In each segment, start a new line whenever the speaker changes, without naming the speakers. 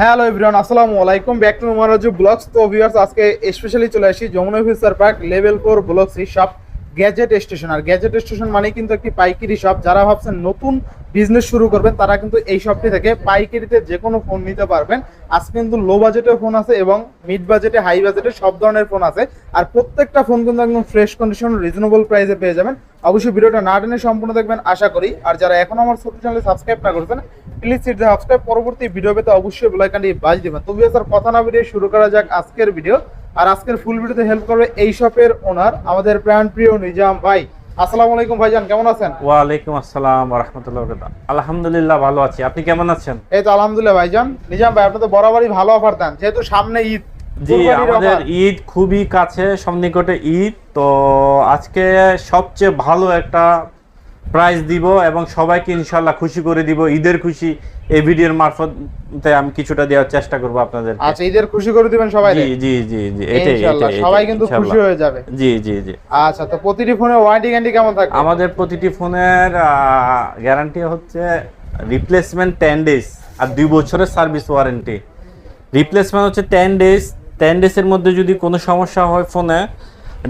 Hello everyone আসসালামু আলাইকুম। Back to Maharaju vlogs তো ভিউয়ার্স আজকে স্পেশালি চলে আসি Jamuna future park level four vlogs C shop gadget station. আর গ্যাজেট স্টেশন মানে কিন্তু একটি পাইকারি শপ যারা ভাবছেন নতুন বিজনেস শুরু করবেন, তারা কিন্তু এই শপটি থেকে পাইকারিতে যে কোনো ফোন নিতে পারবেন। আজকে কিন্তু লো বাজেটে ফোন আছে এবং মিড বাজেটে হাই বাজেটে সব ধরনের ফোন আছে। আর প্রত্যেকটা ফোন কিন্তু একদম ফ্রেশ কন্ডিশন রিজনেবল প্রাইসে পেয়ে যাবেন। অবশ্যই ভিডিওটা না টেনে সম্পূর্ণ দেখবেন, আশা করি। আর যারা এখন আমার ছোট চ্যানেলে সাবস্ক্রাইব না করেছেন প্লিজ সিট সাবস্ক্রাইব পরবর্তী ভিডিও পেতে অবশ্যই বেলাইকানটি বাজ দেবেন। তো স্যার কথা না ভিডিও শুরু করা যাক আজকের ভিডিও আর আজকের ফুল ভিডিওতে হেল্প করবে এই শপের ওনার আমাদের প্রাণ প্রিয় নিজাম ভাই। আসসালামু আলাইকুম ভাইজান কেমন আছেন?
ওয়ালাইকুম আসসালাম রহমতুল্লাহ আলহামদুলিল্লাহ ভালো আছি। আপনি কেমন আছেন?
এই তো আলহামদুলিল্লাহ ভাইজান। নিজাম ভাই আপনি তো বরাবরই ভালো অফার দেন যেহেতু সামনে ঈদ
জি আমাদের ঈদ খুবই কাছে সন্নিকটে ঈদ। তো আজকে সবচেয়ে ভালো একটা প্রাইজ দিব এবং সবাইকে ইনশাল্লাহ খুশি করে দিব। ঈদের খুশি এই ভিডিওর মারফতে আমি কিছুটা দেওয়ার চেষ্টা করব আপনাদের
আচ্ছা ঈদের খুশি করে দিবেন সবাই
জি জি জি জি এটাই
সবাই কিন্তু খুশি হয়ে যাবে।
জি জি জি।
আচ্ছা তো প্রতিটি ফোনে ওয়ারেন্টি গ্যারান্টি কেমন থাকবে?
আমাদের প্রতিটি ফোনের গ্যারান্টি হচ্ছে রিপ্লেসমেন্ট টেন ডেজ আর দুই বছরের সার্ভিস ওয়ারেন্টি রিপ্লেসমেন্ট হচ্ছে টেন ডেজ টেন ডেজের মধ্যে যদি কোনো সমস্যা হয় ফোনে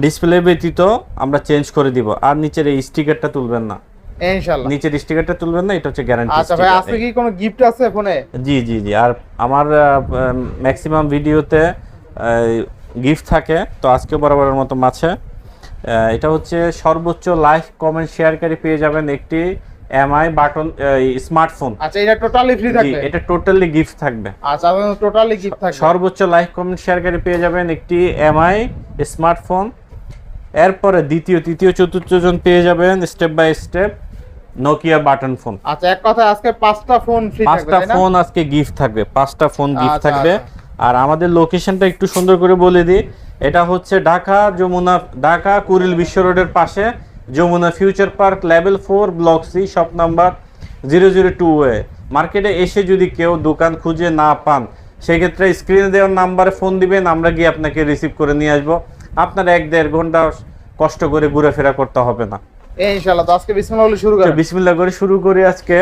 ডিসপ্লে ব্যতীত আমরা চেঞ্জ করে দিব। আর নিচের এই স্টিকারটা তুলবেন না।
ইনশাআল্লাহ।
নিচের স্টিকারটা তুলবেন না এটা হচ্ছে গ্যারান্টি
আচ্ছা ভাই আজকে কি কোনো গিফট আছে ফোনে?
জি জি জি। আর আমার ম্যাক্সিমাম ভিডিওতে গিফট থাকে তো আজকে বরাবরের মতো মাছে এটা হচ্ছে সর্বোচ্চ লাইক কমেন্ট শেয়ারকারী পেয়ে যাবেন একটি এমআই বাটন স্মার্টফোন
আচ্ছা এটা টোটালি ফ্রি থাকবে?
এটা টোটালি গিফট থাকবে।
আচ্ছা টোটালি গিফট থাকবে।
সর্বোচ্চ লাইক কমেন্ট শেয়ারকারী পেয়ে যাবেন একটি এমআই স্মার্টফোন এরপরে দ্বিতীয় তৃতীয় চতুর্থ জন পেয়ে যাবেন step by step Nokia button phone
আচ্ছা এক কথায় আজকে পাঁচটা ফোন ফ্রি থাকবে
পাঁচটা ফোন আজকে গিফট থাকবে পাঁচটা ফোন গিফট
আচ্ছা,
থাকবে।
আচ্ছা।
আর আমাদের লোকেশনটা একটু সুন্দর করে বলে দিই। এটা হচ্ছে ঢাকা যমুনা ঢাকা কুরিল বিশ্ব রোডের পাশে Jamuna future park level four block C shop number zero zero two A মার্কেটে এসে যদি কেউ দোকান খুঁজে না পান সেক্ষেত্রে স্ক্রিনে দেওয়ার নাম্বারে ফোন দিবেন আমরা গিয়ে আপনাকে রিসিভ করে নিয়ে আসব। আপনার এক দেড় ঘণ্টা কষ্ট করে ঘুরেফেরা করতে হবে না।
ইনশাআল্লাহ তো আজকে বিসমিল্লাহ বলে শুরু
তো
করেন
বিসমিল্লাহ করে শুরু করি আজকে।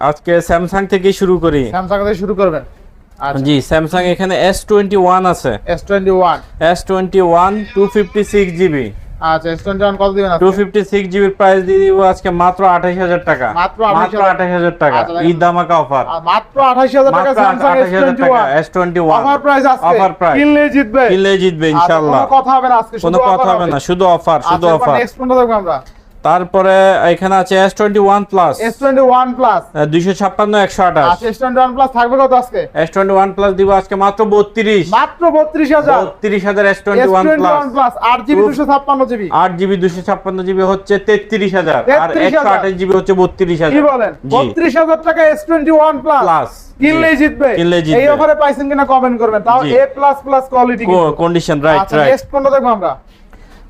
আজকে স্যামসাং থেকেই শুরু করি।
স্যামসাং থেকে শুরু করবেন। আচ্ছা।
জি স্যামসাং এখানে এস টোয়েন্টি ওয়ান আছে।
S twenty one
S twenty one two fifty six GB
আচ্ছা এস টোয়েন্টি ওয়ান কত দিবেন
টু
আজকে?
ফিফটি সিক্স জিবির প্রাইস দিয়ে দিব আজকে মাত্র আঠাশ হাজার টাকা।
মাত্র
মাত্র
28,000
টাকা।
আচ্ছা,
ঈদ ধামাকা অফার
মাত্র আঠাশ হাজার টাকা
মাত্র
স্যামসাং এস
আঠাশ হাজার
টোয়েন্টি
টাকা
one
S twenty one
offer price আজকে।
অফার প্রাইস
কিনলে জিতবে।
কিনলে জিতবে
আচ্ছা,
ইনশাল্লাহ
কোনো কথা হবে না আজকে
কোনো কথা হবে না শুধু অফার শুধু অফার
নেক্সট কোনটা দেখব আমরা?
তারপরে এখানে আছে S twenty one plus
S twenty one plus
দুইশো ছাপ্পান্ন একশো আঠাশ।
এস টোয়েন্টি ওয়ান প্লাস থাকবে কত আজকে?
এস টোয়েন্টি ওয়ান প্লাস দিব আজকে মাত্র বত্রিশ।
মাত্র বত্রিশ হাজার।
বত্রিশ হাজার S
S
twenty one
twenty
plus
one plus আট জিবি দুশো ছাপ্পান্ন জিবি।
আট জিবি দুশো ছাপ্পান্ন জিবি হচ্ছে তেত্রিশ হাজার। আর
33,000
একশো আঠাশ জিবি হচ্ছে বত্রিশ
কি
হাজার
বলেন?
জি।
বত্রিশ হাজার টাকা S twenty one plus
plus
কিনলেই জিতবে।
কিনলেই
এই অফারে পাইছেন কিনা কমেন্ট করবেন। তাও। A plus plus quality
condition right right
next কোনটা দেখব আমরা?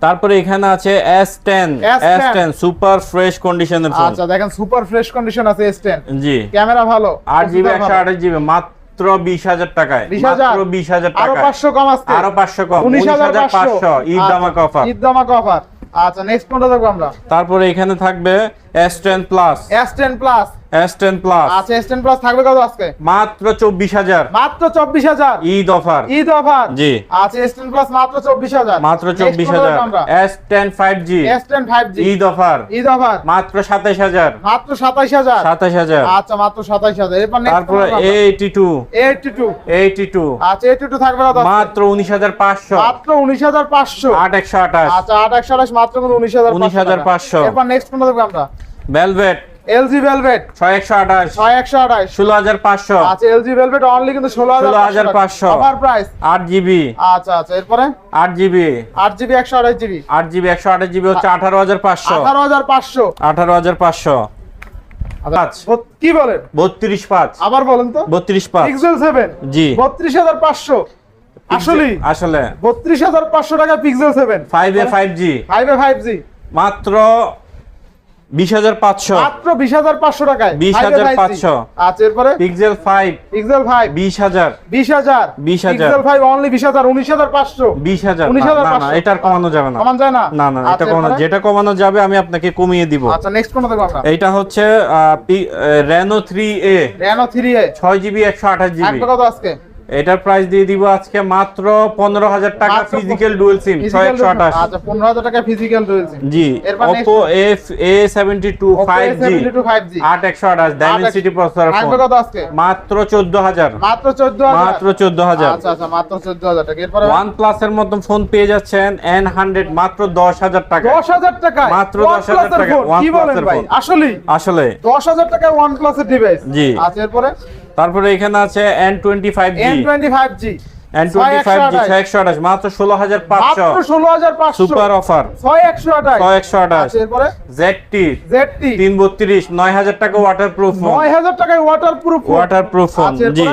তারপরে এখানে আছে S ten
S10
super fresh কন্ডিশনের ফোন
আচ্ছা দেখেন সুপার ফ্রেশ কন্ডিশন আছে এস টেন
জি।
ক্যামেরা ভালো
আট জিবি
processor
একশো
ভালো।
আঠাশ জিবি মাত্র বিশ হাজার টাকায় মাত্র 20000 টাকা
আরও
টাকা
পাঁচশো কম আছে
আরও পাঁচশো কম উনিশ হাজার পাঁচশো। ঈদ দামাক অফার
ঈদ দামাকা অফার আচ্ছা নেক্সট কোনটা দেখব আমরা।
তারপরে এখানে থাকবে S ten plus
S ten plus
S ten plus
আচ্ছা এস টেন প্লাস থাকবে কত আজকে?
মাত্র চব্বিশ হাজার।
মাত্র চব্বিশ হাজার?
ঈদ অফার।
ঈদ অফার?
জি।
আচ্ছা এস টেন প্লাস মাত্র চব্বিশ হাজার।
মাত্র চব্বিশ হাজার। S ten five G
S ten five G
Eid offer.
Eid offer.
মাত্র সাতাইশ হাজার।
মাত্র সাতাইশ হাজার।
সাতাইশ হাজার।
আচ্ছা মাত্র সাতাইশ হাজার। এরপর
তারপরে eighty two
eighty two
eighty two
আচ্ছা এইটটি টু থাকবে কত
মাত্র উনিশ হাজার পাঁচশো।
মাত্র উনিশ হাজার পাঁচশো।
আট একশো আঠাশ।
আচ্ছা আট একশো আঠাশ মাত্র উনিশ হাজার
19,500
এরপর নেক্সট কোনটা দেখব আমরা?
ভেলভেট
এলজি ভেলভেট
ছয় একশো আঠাশ।
ছয় একশো আঠাশ।
ষোলো হাজার পাঁচশো।
আচ্ছা এলজি ভেলভেট অনলি কিন্তু ষোলো
16,500
অফার প্রাইস
আট জিবি
আচ্ছা আচ্ছা এরপরে?
আট জিবি
আট জিবি একশো আঠাশ জিবি
আট জিবি একশো আঠাশ জিবি হচ্ছে আঠারো হাজার পাঁচশো।
আঠারো হাজার পাঁচশো।
আঠারো হাজার পাঁচশো। পাঁচ।
কি বলেন?
বত্রিশ পাঁচ।
আবার বলেন তো।
বত্রিশ পাঁচ।
পিক্সেল সেভেন
জি।
বত্রিশ হাজার পাঁচশো। আসলে
আসলে।
বত্রিশ হাজার পাঁচশো টাকা Pixel seven
five A five G
five A five G
মাত্র বিশ হাজার পাঁচশো।
মাত্র বিশ হাজার পাঁচশো টাকায়।
20,500
আচ্ছা এরপরে?
পিক্সেল ফাইভ
পিক্সেল ফাইভ
বিশ হাজার। 20,000
পিক্সেল ফাইভ অনলি
এটার কমানো যাবে না।
কমান যায় না?
না না এটা
আচ্ছা,
কমানো যেটা কমানো যাবে আমি আপনাকে কমিয়ে দিব।
আচ্ছা নেক্সট কোনটা দেখব আমরা?
এইটা হচ্ছে এ ছয় জিবি একশো আঠাশ জিবি
কত আজকে?
এটার প্রাইস দিয়ে দিব আজকে মাত্র পনেরো হাজার টাকা ফিজিক্যাল ডুয়েল সিম ছয়
Physical
একশো আঠাশ
আচ্ছা পনেরো হাজার টাকা ফিজিক্যাল রয়েছে
জি
এরপর next-
Oppo F A seventy two five G
5G
আট একশো আঠাশ ডাইমেনসিটি প্রসেসর মাত্র চোদ্দ হাজার।
মাত্র চোদ্দ
মাত্র চোদ্দ হাজার।
আচ্ছা আচ্ছা মাত্র চোদ্দ হাজার টাকা। এরপরে
ওয়ান প্লাস এর মতন ফোন পেয়ে যাচ্ছেন এন হান্ড্রেড মাত্র দশ হাজার টাকা।
দশ হাজার টাকা
মাত্র 10,000 টাকা,
কি
OnePlus
বলেন
এর
ভাই? আসলে
আসলে
দশ হাজার টাকায় ওয়ান প্লাসের ডিভাইস
জি।
আচ্ছা এরপরে
তারপরে এখানে আছে N twenty five
N twenty G
মাত্র
মাত্র
সুপার অফার। তিন বত্রিশ নয় হাজার টাকা ওয়াটার প্রুফ
নয় হাজার টাকায় ওয়াটার প্রুফ
ওয়াটার প্রুফ? জি।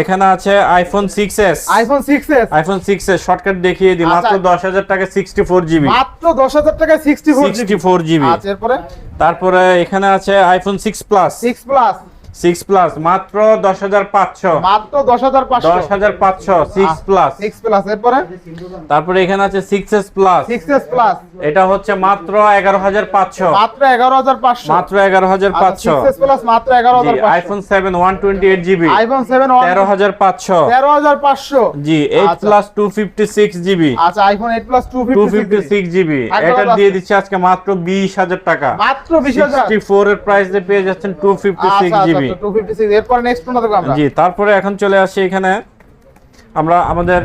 এখানে আছে iPhone six S
iPhone six S
iPhone six S shortcut দেখিয়ে দিই মাত্র
আচ্ছা।
দশ হাজার টাকা সিক্সটি ফোর জিবি
মাত্র দশ হাজার টাকায় sixty four
sixty four GB
আচ্ছা এরপরে?
তারপরে এখানে আছে iPhone six plus
six plus
six plus মাত্র দশ হাজার পাঁচশো।
মাত্র দশ হাজার পাঁচশো।
দশ হাজার পাঁচশো সিক্স প্লাস
সিক্স প্লাস এরপরে?
তারপরে এখানে আছে six S plus
six S plus
এটা হচ্ছে মাত্র এগারো হাজার পাঁচশো।
মাত্র এগারো হাজার পাঁচশো।
মাত্র এগারো হাজার পাঁচশো।
সিক্স এস প্লাস মাত্র এগারো
জি
হাজার পাঁচশো
iPhone seven one twenty eight GB
iPhone seven
তেরো হাজার পাঁচশো।
তেরো হাজার পাঁচশো।
জি এইট
আচ্ছা।
Plus two fifty six GB
আচ্ছা iPhone eight plus two
two
fifty
fifty six GB
একদম
এটা। দিয়ে দিচ্ছে আজকে মাত্র বিশ হাজার টাকা।
মাত্র বিশ হাজার।
সিক্সটি ফোর এর প্রাইস দিয়ে পেয়ে যাচ্ছেন টু ফিফটি
আচ্ছা
সিক্স
আচ্ছা
জিবি
টু ফিফটি নেক্সট কোনটা দেখব আমরা?
জি তারপরে এখন চলে আসি এখানে। আমরা আমাদের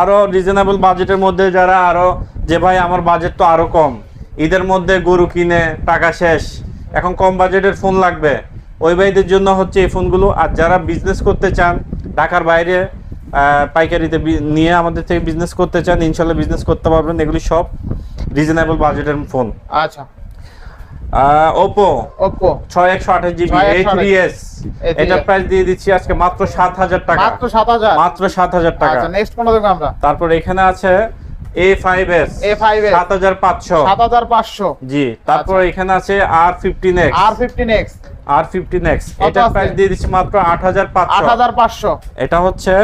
আরও রিজনেবল বাজেটের মধ্যে যারা আরও যে ভাই আমার বাজেট তো আরও কম ঈদের মধ্যে গরু কিনে টাকা শেষ এখন কম বাজেটের ফোন লাগবে। ওই ভাইদের জন্য হচ্ছে এই ফোনগুলো আর যারা বিজনেস করতে চান ঢাকার বাইরে পাইকারিতে নিয়ে আমাদের থেকে বিজনেস করতে চান ইনশাল্লাহ বিজনেস করতে পারবেন এগুলি সব রিজনেবল বাজেটের ফোন
আচ্ছা।
ওপো
ওপো
ছয় একশো আঠাশ জিবি এ
6128
থ্রি এস
A3s
এটার প্রাইস দিয়ে দিচ্ছি আজকে মাত্র সাত হাজার টাকা।
মাত্র সাত হাজার।
মাত্র সাত হাজার টাকা।
আচ্ছা নেক্সট কোনটা দেখব আমরা?
তারপর এখানে আছে এ ফাইভ এস
A5s
সাত হাজার পাঁচশো।
সাত হাজার পাঁচশো।
জি তারপর এখানে আছে R fifteen X
R fifteen X
R fifteen X
কত
প্রাইস দিয়ে দিচ্ছি মাত্র আট হাজার
আট হাজার পাঁচশো।
এটা হচ্ছে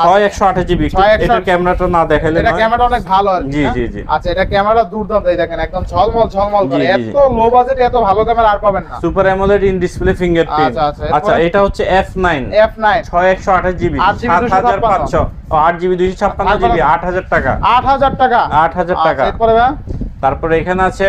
ছয় একশো আঠাশ জিবি।
6128
ক্যামেরাটা না দেখাইলে
এটা। ক্যামেরা অনেক ভালো
জি? জি, জি।
আচ্ছা এটা ক্যামেরা দুর্দান্ত এই দেখেন একদম ঝলমল ঝলমল করে। এত লো বাজেটে এত ভালো ক্যামেরা আর পাবেন না।
Super AMOLED in display fingerprint
আচ্ছা,
এটা হচ্ছে এফ নাইন
এফ নাইন
ছয় একশো আঠাশ জিবি।
8
সাত হাজার পাঁচশো। আট জিবি দুইশো ছাপ্পান্ন? জিবি। আট হাজার টাকা।
আট হাজার টাকা।
আট হাজার টাকা।
আচ্ছা, এরপরে
তারপরে এখানে আছে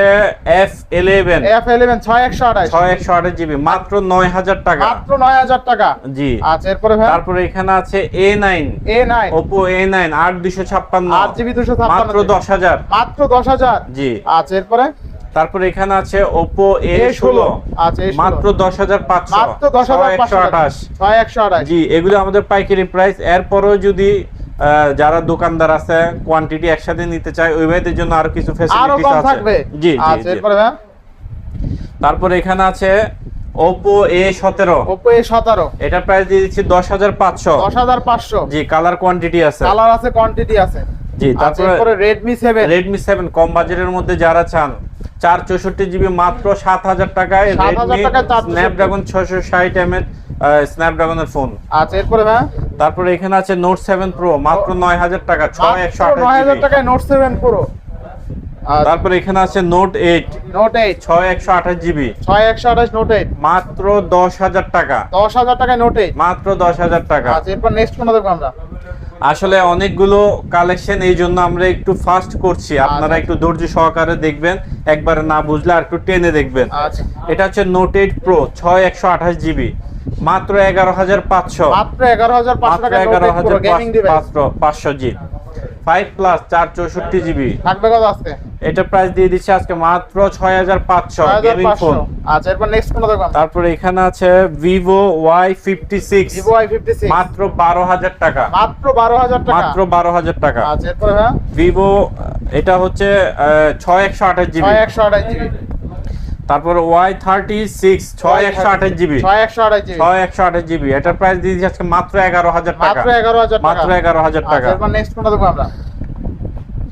এফ ইলেভেন
এফ ইলেভেন ছয় একশো আঠাশ।
ছয় একশো আঠাশ জিবি মাত্র নয় হাজার টাকা।
মাত্র নয় হাজার টাকা।
জি।
আচ্ছা এরপরে ভাই?
তারপরে এখানে আছে A nine
A nine
Oppo A nine আট দুইশো ছাপ্পান্ন।
আট জিবি দুশো ছাপ্পান্ন
মাত্র দশ হাজার।
মাত্র দশ হাজার?
জি।
আচ্ছা এরপরে?
তারপরে এখানে আছে ওপো এ
এ
ষোলো
ষোলো। আচ্ছা এ
মাত্র দশ হাজার পাঁচশো।
মাত্র দশ হাজার
একশো আঠাশ।
ছয় একশো আঠাশ।
জি এগুলো আমাদের পাইকারি প্রাইস। এরপরও যদি যারা দোকানদার আছে কোয়ান্টিটি একসাথে নিতে চায় ওই ভাইদের জন্য আরও কিছু
আরও
ফ্যাসিলিটিস
কম
আছে।
থাকবে?
জি জি,
আচ্ছা
তারপরে এখানে আছে সতেরো।
ওপো এ সতেরো।
এটা প্রাইস দিয়ে দিচ্ছি দশ হাজার পাঁচশো।
দশ হাজার পাঁচশো।
জি কালার কোয়ান্টিটি আছে।
কালার আছে কোয়ান্টিটি আছে।
জি
আচ্ছা
তারপরে
রেডমি সেভেন
রেডমি সেভেন কম বাজেটের মধ্যে যারা চান চার চৌষট্টি জিবি মাত্র সাত হাজার টাকায় স্ন্যাপড্রাগন ছয়শো ষাট এম এর স্ন্যাপড্রাগনের ফোন
আচ্ছা এরপরে ভাই?
তারপরে এখানে আছে নোট সেভেন প্রো মাত্র নয় হাজার টাকা ছয় একশো
নয় হাজার টাকায় নোট সেভেন পুরো
তারপরে এখানে আছে নোট এইট
নোট এইট
ছয় একশো আঠাশ জিবি।
ছয় একশো আঠাশ নোট এইট
মাত্র দশ হাজার টাকা।
দশ হাজার টাকায় নোট এইট
মাত্র দশ হাজার টাকা।
আচ্ছা এরপর নেক্সট কোনটা দেখব আমরা।
আসলে অনেকগুলো কালেকশন এই জন্য আমরা একটু ফাস্ট করছি। আপনারা একটু ধৈর্য সহকারে দেখবেন একবার না বুঝলে আর একটু টেনে দেখবেন।
আচ্ছা।
এটা হচ্ছে নোট এইট প্রো ছয় একশো আঠাশ জিবি। মাত্র এগারো হাজার পাঁচশো।
মাত্র এগারো হাজার পাঁচশো
এগারো হাজার পাঁচশো পাঁচশো জি ফাইভ প্লাস চার চৌষট্টি জিবি
থাকবে কত আজকে?
এটা প্রাইস দিয়ে দিচ্ছে আজকে মাত্র ছয় হাজার পাঁচশো
ছয় হাজার
গেমিং ফোন
আচ্ছা এরপর নেক্সট কোনটা দেখব
তারপরে এখানে আছে Vivo Y fifty six
Vivo I six
মাত্র বারো হাজার টাকা।
মাত্র বারো হাজার টাকা?
মাত্র বারো হাজার টাকা।
আচ্ছা এরপরে ভাই
ভিভো এটা হচ্ছে ছয় একশো আঠাশ জিবি
ছয় একশো আঠাশ জিবি
তারপর ওয়াই থার্টি সিক্স ছয় একশো আঠাশ জিবি।
ছয় একশো আঠাশ জিবি।
ছয় একশো আঠাশ জিবি। এটার প্রাইস দিয়ে দিচ্ছে আজকে মাত্র এগারো হাজার টাকা।
মাত্র এগারো হাজার টাকা।
মাত্র এগারো হাজার
আচ্ছা
টাকা।
নেক্সট কোনটা দেখব আমরা?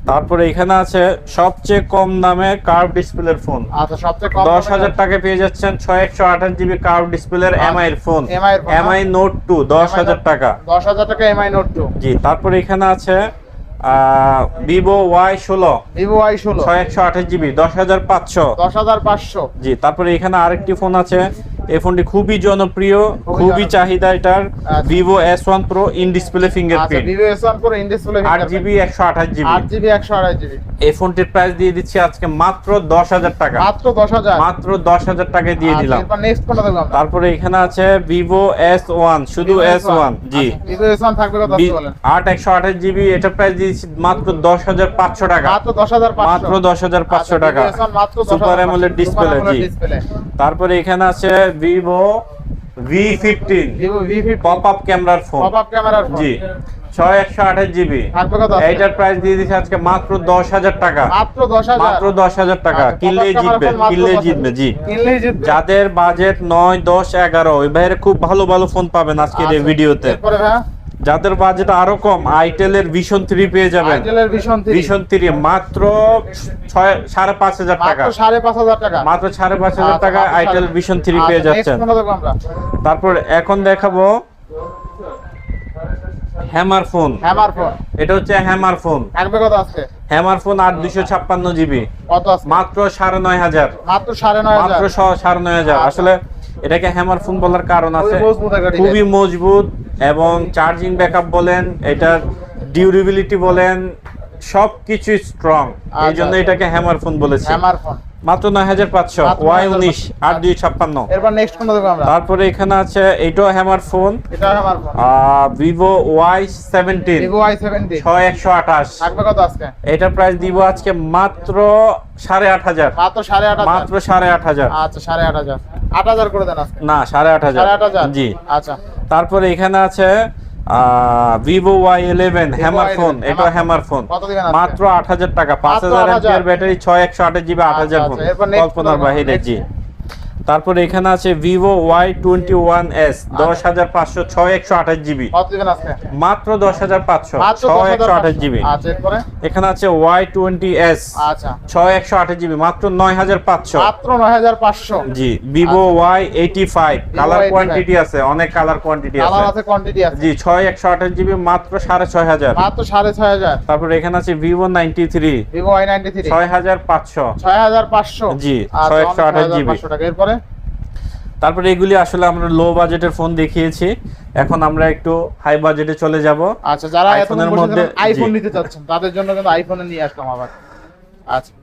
তারপরে এখানে আছে সবচেয়ে কম দামে কার্ভ ডিসপ্লের ফোন
আচ্ছা সবচেয়ে কম
দশ হাজার টাকায় পেয়ে যাচ্ছেন ছয় একশো আঠাশ জিবি কার্ভ ডিসপ্লের। এমআই এর ফোন এমআই নোট টু দশ হাজার টাকা।
দশ হাজার টাকা এমআই নোট টু
জি তারপরে এখানে আছে ভিভো ওয়াই ষোলো।
ভিভো আই ষোলো।
ছয় একশো আঠাশ জিবি দশ হাজার পাঁচশো।
দশ হাজার পাঁচশো।
জি তারপরে এখানে আরেকটি ফোন আছে। এই ফোনটি খুবই জনপ্রিয় খুবই চাহিদা এটার
আচ্ছা।
Vivo S one Pro in display
আচ্ছা
fingerprint
Vivo S one Pro in display
আট জিবি একশো আঠাশ জিবি
আট জিবি একশো জিবি
এই ফোনটির প্রাইস দিয়ে দিচ্ছি আজকে মাত্র দশ হাজার টাকা।
মাত্র দশ হাজার।
মাত্র দশ হাজার টাকায় দিয়ে দিলাম।
কোনটা দেখলাম
তারপরে এখানে আছে ভিভো এস ওয়ান শুধু এস ওয়ান জি।
ভিভো এস ওয়ান থাকবে কত বলেন?
আট একশো আঠাশ জিবি এটা প্রাইস দিয়েছি মাত্র দশ হাজার পাঁচশো টাকা।
মাত্র দশ হাজার
পাঁচশো। টাকা।
আচ্ছা,
সুপার অ্যামোলেড ডিসপ্লে জি।
ডিসপ্লে
তারপরে এখানে আছে Vivo V fifteen pop up ক্যামেরার ফোন
পপ আপ ক্যামেরার
জি। ছয় একশো আঠাশ জিবি এইটার প্রাইস দিয়ে দিচ্ছে আজকে মাত্র দশ হাজার টাকা।
মাত্র দশ হাজার?
টাকা।
আচ্ছা,
জিতবে
phone মাত্র
কিনলেই
10,000
জিতবে জি। যাদের বাজেট নয় দশ এগারো ওই বাইরে খুব ভালো ভালো ফোন পাবেন আজকের এই
আচ্ছা,
ভিডিওতে
ভাইয়া
যাদের বাজেট আরও কম আইটেলের ভিশন থ্রি পেয়ে যাবেন।
আইটেলের ভীষণ
ভিশন থ্রি মাত্র ছয় সাড়ে পাঁচ হাজার টাকা।
সাড়ে পাঁচ হাজার টাকা।
মাত্র সাড়ে পাঁচ হাজার
আচ্ছা,
টাকা আইটেল ভিশন থ্রি
আচ্ছা,
পেয়ে
next
যাচ্ছেন। তারপর এখন দেখাবো হ্যামার ফোন
হ্যামার ফোন
এটা হচ্ছে হ্যামার ফোন
থাকবে কত আজকে?
হ্যামার ফোন দুশো ছাপ্পান্ন জিবি
কত
মাত্র সাড়ে নয় হাজার।
মাত্র সাড়ে নয়
মাত্র সাড়ে নয় হাজার।
আচ্ছা।
আসলে এটাকে হ্যামার ফোন বলার কারণ আছে।
খুবই মজবুত
এবং চার্জিং ব্যাকআপ বলেন এটার ডিউরেবিলিটি বলেন সবকিছু স্ট্রং এই
আচ্ছা,
জন্য
আচ্ছা।
এটাকে হ্যামার ফোন বলেছি।
হ্যামার ফোন
মাত্র নয় হাজার পাঁচশো। ওয়াই
9,500
উনিশ আট দুই ছাপ্পান্ন।
নেক্সট কোনটা আমরা?
তারপরে এখানে আছে এইটাও হ্যামার ফোন
এটা hammer phone
Vivo Y seventeen
Vivo
ছয় একশো আঠাশ।
থাকবে কত আজকে?
এটার প্রাইস দিব আজকে মাত্র সাড়ে আট হাজার।
মাত্র সাড়ে আট হাজার?
মাত্র সাড়ে আট হাজার।
আচ্ছা সাড়ে আট হাজার। আট হাজার করে দেন আজকে।
না সাড়ে আট হাজার।
সাড়ে আট হাজার?
জি।
আচ্ছা।
তারপরে এখানে আছে Vivo Y eleven hammer
Y11
phone এটা
হ্যামার
ফোন? মাত্র আট হাজার টাকা পাঁচ হাজার
8,000
এমপিআর ব্যাটারি ছয় একশো আঠাশ জিবি আট হাজার
আচ্ছা,
ফোন
আচ্ছা, next
কল্পনার বাহিরে জি। তারপরে এখানে আছে Vivo Y twenty one S দশ হাজার পাঁচশো ছয় একশো আঠাশ জিবি। মাত্র দশ হাজার পাঁচশো ছয় একশো আঠাশ জিবি।
আচ্ছা
এখানে আছে ওয়াই টোয়েন্টি এস
আচ্ছা।
ছয় একশো আঠাশ জিবি মাত্র নয় হাজার পাঁচশো।
মাত্র নয় হাজার পাঁচশো।
জি Vivo. Y eighty five colour quantity আছে অনেক কালার কোয়ান্টিটি
কালার
আছে
কোয়ান্টিটি আছে।
জি ছয় একশো আঠাশ জিবি মাত্র সাড়ে ছয় হাজার।
মাত্র সাড়ে ছয় হাজার।
তারপর এখানে আছে Vivo ninety three
Vivo I ninety three
ছয় হাজার পাঁচশো।
ছয় হাজার পাঁচশো।
জি,
আচ্ছা,
628 GB
পাঁচশো টাকা। এরপরে?
তারপরে এগুলি আসলে আমরা লো বাজেটের ফোন দেখিয়েছি। এখন আমরা একটু হাই বাজেটে চলে যাব।
আচ্ছা যারা
আইফোনের মধ্যে-
আইফোন নিতে চাচ্ছেন তাদের জন্য কিন্তু আইফোনে নিয়ে আসলাম আবার। আচ্ছা।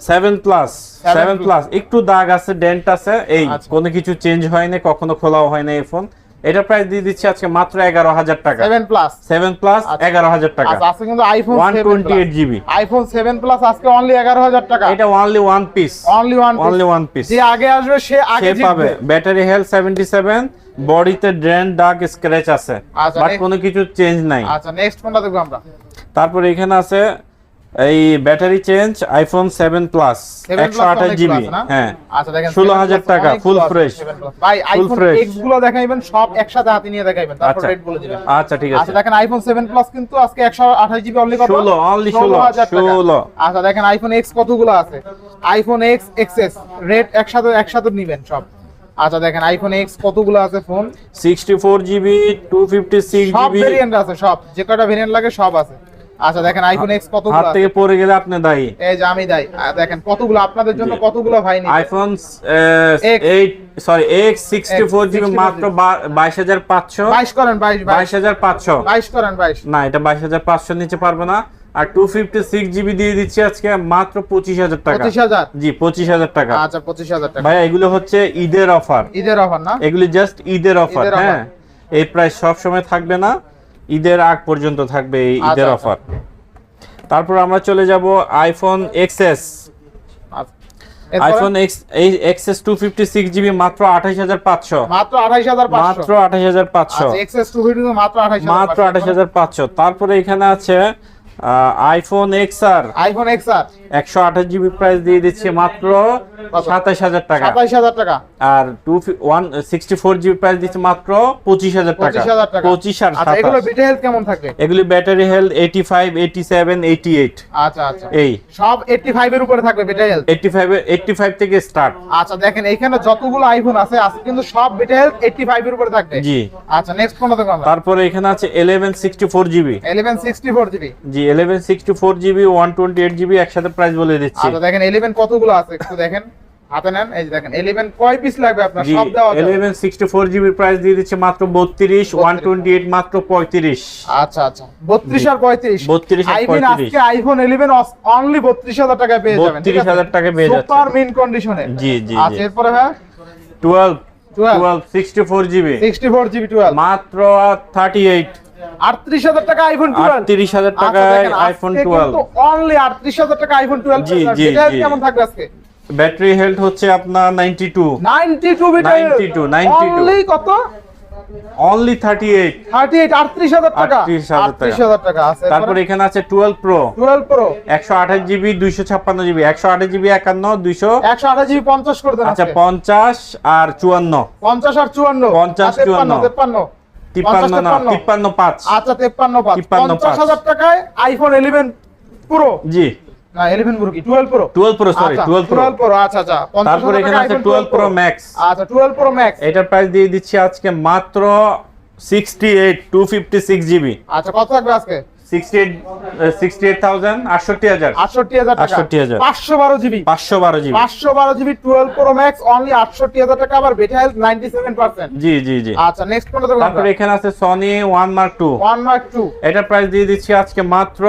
সেভেন প্লাস সেভেন প্লাস একটু দাগ আছে ডেন্ট আছে এই
আচ্ছা।
কোনো কিছু চেঞ্জ হয়নি কখনো খোলাও হয়নি না এই ফোন এটা প্রাইস দিয়ে দিচ্ছি আজকে মাত্র এগারো হাজার টাকা।
সেভেন প্লাস
সেভেন প্লাস
আচ্ছা।
এগারো হাজার টাকা।
আচ্ছা আজকে কিন্তু iPhone
one twenty eight GB
iPhone seven plus আজকে অনলি এগারো হাজার টাকা।
এটা only one piece
only one
only one piece
যে আগে আসবে সে আগে
পাবে। ব্যাটারি হেলথ সেভেন্টি সেভেন বডিতে ড্রেন ডার্ক স্ক্র্যাচ আছে।
আচ্ছা,
বাট কোনো কিছু চেঞ্জ নাই।
আচ্ছা নেক্সট কোনটা দেখব আমরা।
তারপরে এখানে আছে এই battery change iPhone seven plus
7
একশো আঠাশ জিবি হ্যাঁ।
আচ্ছা দেখেন
16,000 টাকা, fresh।
7 ভাই আইফোন এক্সগুলো দেখাইবেন সব একসাথে হাতে নিয়ে দেখাইবেন তারপর
আচ্ছা।
রেট বলে দিবেন।
আচ্ছা ঠিক আছে।
আচ্ছা দেখেন আইফোন 7 প্লাস কিন্তু আজকে 128 জিবি অনলি কত?
16, only
16,000 টাকা।
16
আচ্ছা দেখেন আইফোন এক্স কতগুলো আছে? আইফোন এক্স এক্সএস রেট একসাথে একসাথে নেবেন সব। আচ্ছা দেখেন আইফোন এক্স কতগুলো আছে phone
sixty four GB two fifty six
সব
জিবি
ভেরিয়েন্ট আছে সব। যে কটা ভেরিয়েন্ট লাগে সব আছে। আচ্ছা দেখেন আইফোন এক্স কতগুলো
হাত থেকে পড়ে গেলে আপনি দায়ী।
এই যে আমি আহ, দেখেন কতগুলো আপনাদের জন্য কতগুলো ভাই নিবে?
IPhone
X।
Eight sorry X sixty four GB মাত্র বাইশ হাজার পাঁচশো।
22 করেন 22
বাইশ। হাজার পাঁচশো।
22 করেন 22
না এটা বাইশ হাজার পাঁচশো নিচে পারবে না। আর টু ফিফটি সিক্স জিবি দিয়ে দিচ্ছি আজকে মাত্র পঁচিশ হাজার টাকা।
25000
জি পঁচিশ হাজার টাকা।
আচ্ছা 25000 টাকা।
ভাই এগুলো হচ্ছে ঈদের অফার।
ঈদের অফার না?
এগুলি জাস্ট ঈদের অফার হ্যাঁ। এই প্রাইস সব সময় থাকবে না। ঈদের আগ পর্যন্ত থাকবে এই
আচ্ছা,
ঈদের
আচ্ছা।
অফার। তারপর আমরা চলে যাব আইফোন এক্সএস
আচ্ছা।
IPhone X XS two fifty six GB মাত্র আঠাশ হাজার পাঁচশো।
মাত্র 28500
মাত্র আঠাশ হাজার পাঁচশো।
আচ্ছা এক্সএস 250 মাত্র 28500
মাত্র আঠাশ হাজার পাঁচশো। তারপরে এখানে আছে আইফোন এক্সআর
আইফোন এক্সআর
একশো আঠাশ জিবি প্রাইস দিয়ে দিচ্ছে মাত্র? সাতাশ হাজার টাকা।
27000 টাকা।
আর two one sixty four GB price দিচ্ছে মাত্র পঁচিশ হাজার টাকা।
পঁচিশ
আর
আচ্ছা এগুলো
সাতাশ।
হেলথ কেমন থাকবে?
এগুলি battery health eighty five eighty seven eighty eight
আচ্ছা আচ্ছা।
এই।
সব 85 এর উপরে থাকবে beta health
eighty five eighty five থেকে স্টার্ট
আচ্ছা দেখেন এখানে যতগুলো আইফোন আছে কিন্তু সব হেলথ 85 এর উপরে থাকবে।
জি।
আচ্ছা নেক্সট দেখো
তারপরে এখানে আছে সিক্সটি ফোর জিবি
1164 জিবি
জি sixty four GB one twenty eight GB একসাথে প্রাইস বলে দিচ্ছি।
আচ্ছা দেখেন 11 কতগুলো আছে একটু দেখেন। হাতে নেন এই দেখেন 11 কয় পিস লাগবে আপনার? সব
সিক্সটি ফোর জিবি প্রাইস দিয়ে দিচ্ছে মাত্র বত্রিশ ওয়ান টোয়েন্টি এইট মাত্র পঁয়ত্রিশ।
আচ্ছা আচ্ছা। 32 আর 35
32 আর 35
আজকে আইফোন 11 অনলি 32000 টাকায় পেয়ে যাবেন
32,000 টাকায় পেয়ে যাচ্ছেন।
সুপার মিন কন্ডিশনে
জি, জি,
আচ্ছা এরপরে ভাই?
Twelve
12
twelve sixty four GB
64 GB 12
মাত্র থার্টি এইট
38000 টাকা আইফোন 12
আটত্রিশ হাজার
আচ্ছা,
আইফোন
আজকে
টুয়েলভ
কিন্তু অনলি 38000 টাকা আইফোন 12
জি, জি,
এটা
জি।
কেমন থাকবে আজকে?
ব্যাটারি হেলথ হচ্ছে আপনার নাইনটি টু।
92 বিটা
92, 92
অনলি কত?
অনলি থার্টি এইট
38 38000 টাকা।
38,000 টাকা।
38000 টাকা আছে।
তারপরে এখানে আছে টুয়েলভ প্রো
12 প্রো
একশো আঠাশ জিবি দুইশো ছাপ্পান্ন জিবি। একশো আঠাশ জিবি একান্ন দুইশো।
128 জিবি 50 করে দেন
আচ্ছা
আজকে।
পঞ্চাশ আর চুয়ান্ন।
50 আর 54
50,
53 53
তিপ্পান্ন। না
53
তিপ্পান্ন পাঁচ।
আচ্ছা 53 পাঁচ।
53 পাঁচ।
50000 টাকায় আইফোন 11 প্রো
জি।
না 11 প্রো কি? 12 প্রো
টুয়েলভ প্রো সরি
আচ্ছা,
টুয়েলভ প্রো
12 প্রো আচ্ছা আচ্ছা 50,000
এখানে আছে 12 Pro Max।
আচ্ছা 12 প্রো ম্যাক্স
এটার প্রাইস দিয়ে দিচ্ছি আজকে মাত্র sixty eight two fifty six GB
আচ্ছা কত থাকবে আজকে?
Sixty eight sixty eight thousand আটষট্টি হাজার
68000 টাকা
68,000
512 জিবি
পাঁচশো বারো GB
512 GB 12 Pro Max only 68000 টাকা আবার বেটা হেলথ 97%
জি জি জি।
আচ্ছা নেক্সট কোনটা
এখানে আছে Sony one Mark two
1 Mark 2
এটার প্রাইস দিয়ে দিচ্ছি আজকে মাত্র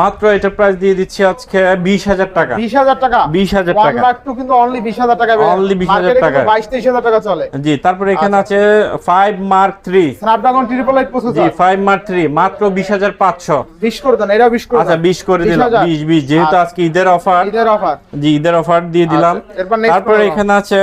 মাত্র এটার প্রাইস দিয়ে দিচ্ছি আজকে বিশ হাজার টাকা।
20000 টাকা?
20,000
1
টাকা।
2 কিন্তু অনলি 20000 টাকা
Only 20,000 টাকা।
22 23000 টাকা চলে।
জি তারপরে এখানে
আচ্ছা।
আছে five Mark three
Snapdragon triple eight
G
processor
five Mark three মাত্র বিশ হাজার পাঁচশো।
20 করে দেন এটা 20 করে
আচ্ছা। বিশ করে দিলাম।
20,000
বিশ বিশ যেহেতু
আচ্ছা,
আজকে ঈদের অফার
ঈদের অফার
জি ঈদের অফার দিয়ে দিলাম।
আচ্ছা,
তারপরে এখানে আছে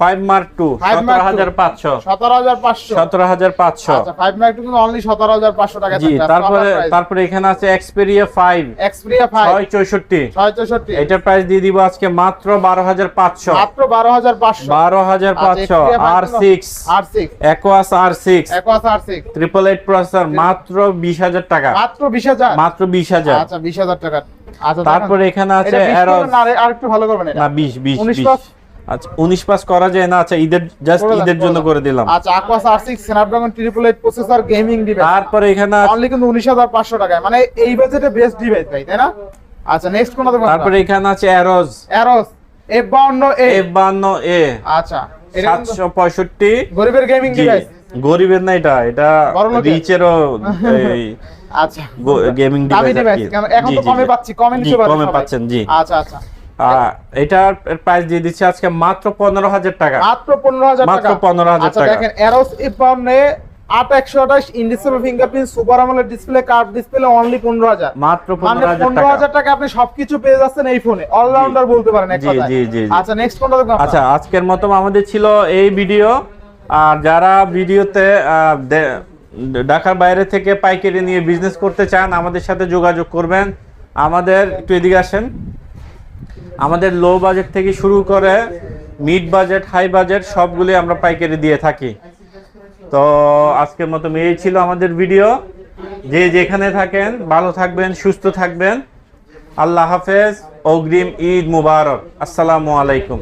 ফাইভ মার্ক টু
5
সতেরো
Mark II।
হাজার পাঁচশো।
17500
সতেরো হাজার পাঁচশো।
আচ্ছা 5 মার্ক 2 কিন্তু অনলি 17500 টাকা
জি তারপরে তারপরে এখানে আছে এক্সপেরিয়া ফাইভ
5
ছয় চৌষট্টি।
664
এটার প্রাইস দিয়ে দিব আজকে মাত্র বারো হাজার পাঁচশো।
মাত্র 12500
বারো হাজার
আচ্ছা,
পাঁচশো
Xperia five
আর
কিন্তু-
six
R6
Aquos R six
Aquos R6
triple eight processor মাত্র বিশ হাজার টাকা।
মাত্র 20000
মাত্র বিশ হাজার।
আচ্ছা 20000 টাকা। আচ্ছা
তারপরে এখানে আছে
20 আর- আরেকটু ভালো করবেন
না বিশ বিশ
19
বিশ।
পাস?
আচ্ছা উনিশ পাস করা যায় না আচ্ছা ঈদের জাস্ট ঈদের জন্য করে দিলাম।
আচ্ছা Aquos R6 Snapdragon triple eight processor gaming device
তারপরে এখানে
অনলি কিন্তু 19500 টাকায়। মানে এই বাজেটে বেস্ট ডিভাইস ভাই তাই না? আচ্ছা নেক্সট কোন দেখব
তারপরে এখানে আছে Arrows
Arrows F52 A
F বান্ন এ
আচ্ছা এটা কিন্তু
সাতশো পঁয়ষট্টি।
গরিবের গেমিং ডিভাইস
গরিবের না এটা এটা। রিচেরও
আচ্ছা।
গেমিং ডিভাইস
এখন তো কমে পাচ্ছি কমে নিতে পারবেন
কমে পাচ্ছেন জি।
আচ্ছা আচ্ছা।
এটার প্রাইস দিয়ে দিচ্ছি আজকে মাত্র পনেরো হাজার টাকা।
মাত্র 15000 টাকা।
মাত্র 15,000
আচ্ছা
টাকা।
দেখেন Arrows 8128 in display fingerprint super display display only 15000
মাত্র
মানে
পনেরো হাজার টাকা
15000 আপনি সবকিছু পেয়ে যাচ্ছেন এই ফোনে অলরাউন্ডার বলতে পারেন
জি, জি, জি, জি।
আচ্ছা নেক্সট
আচ্ছা আজকের মতো আমাদের ছিল এই ভিডিও আর যারা ভিডিওতে ঢাকার বাইরে থেকে পাইকারি নিয়ে বিজনেস করতে চান আমাদের সাথে যোগাযোগ করবেন। আমাদের একটু এদিকে আসেন। আমাদের লো বাজেট থেকে শুরু করে মিড বাজেট হাই বাজেট সবগুলি আমরা পাইকারি দিয়ে থাকি। তো আজকের মতো এই ছিল আমাদের ভিডিও যে যেখানে থাকেন, ভালো থাকবেন, সুস্থ থাকবেন। আল্লাহ হাফেজ, অগ্রিম ঈদ মুবারক। আসসালামু আলাইকুম।